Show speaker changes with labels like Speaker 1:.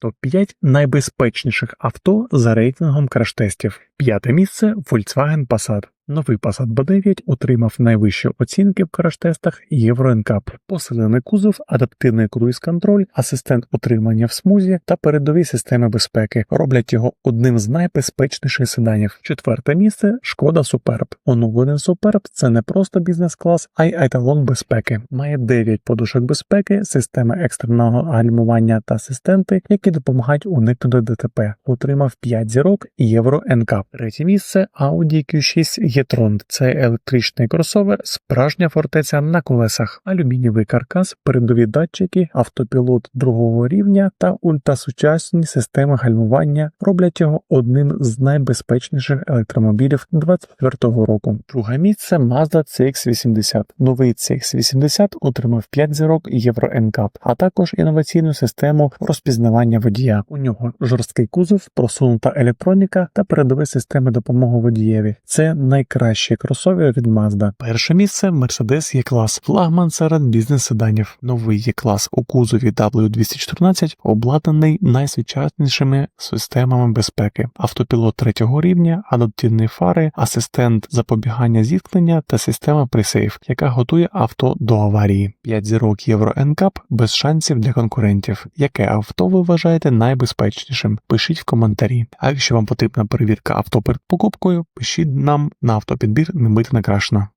Speaker 1: Топ-5 найбезпечніших авто за рейтингом краш-тестів. П'яте місце Volkswagen Passat. Новий Passat B9 отримав найвищі оцінки в краш-тестах NCAP. Посилений кузов, адаптивний круїз-контроль, асистент утримання в смузі та передові системи безпеки роблять його одним з найбезпечніших седанів. Четверте місце Шкода Superb. Оновлений Superb – це не просто бізнес-клас, а й еталон безпеки. Має 9 подушок безпеки, системи екстреного гальмування та асистенти, які допомагають уникнути ДТП. Отримав 5 зірок Євро NCAP. Третє місце Audi Q6 e-tron. Це електричний кросовер, справжня фортеця на колесах, алюмінієвий каркас, передові датчики, автопілот другого рівня та ультрасучасні системи гальмування роблять його одним з найбезпечніших електромобілів 2024 року. Друге місце Mazda CX-80. Новий CX-80 отримав 5 зірок Євро NCAP, а також інноваційну систему розпізнавання водія. У нього жорсткий кузов, просунута електроніка та передові системи допомоги водієві. Це найкращий кросовер від Mazda. Перше місце Mercedes E-клас, флагман серед бізнес-седанів. Новий E-клас у кузові W214 обладнаний найсучаснішими системами безпеки, автопілот третього рівня, адаптивні фари, асистент запобігання зіткнення та система пресейф, яка готує авто до аварії. 5 зірок Євро NCAP без шансів для конкурентів. Яке авто ви вважаєте найбезпечнішим? Пишіть в коментарі. А якщо вам потрібна перевірка авто перед покупкою, пишіть нам на автопідбір не бити накрашено.